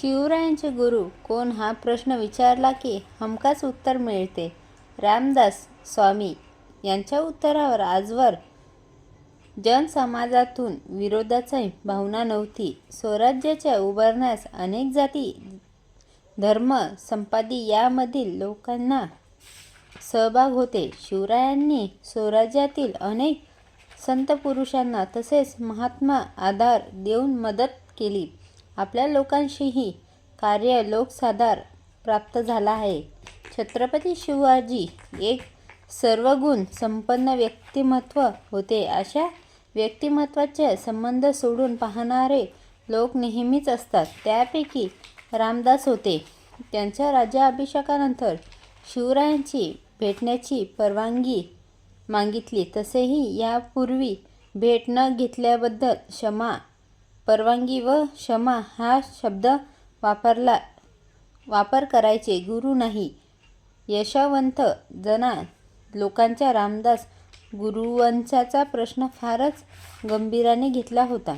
शिवरायांचे गुरु कोण हा प्रश्न विचारला की हमखास उत्तर मिळते? रामदास स्वामी यांच्या उत्तरावर आजवर जनसमाजातून विरोधाची भावना नव्हती. स्वराज्याच्या उभारण्यास अनेक जाती धर्म संपादी यामधील लोकांना सहभाग होते. शिवरायांनी स्वराज्यातील अनेक संतपुरुषांना तसेच महात्मा आधार देऊन मदत केली. आपल्या लोकांशीही कार्य लोकसाधार प्राप्त झाला आहे. छत्रपती शिवाजी एक सर्वगुण संपन्न व्यक्तिमत्व होते. अशा व्यक्तिमत्वाचे संबंध सोडून पाहणारे लोक नेहमीच असतात. त्यापैकी रामदास होते. त्यांच्या राज्याभिषेकानंतर शिवरायांची भेटण्याची परवानगी मागितली. तसेही यापूर्वी भेट न घेतल्याबद्दल क्षमा परवानगी व क्षमा हा शब्द वापरला वापर करायचे गुरु नाही. यशवंत जना लोकांच्या रामदास गुरुवंशाचा प्रश्न फारच गंभीराने घेतला होता.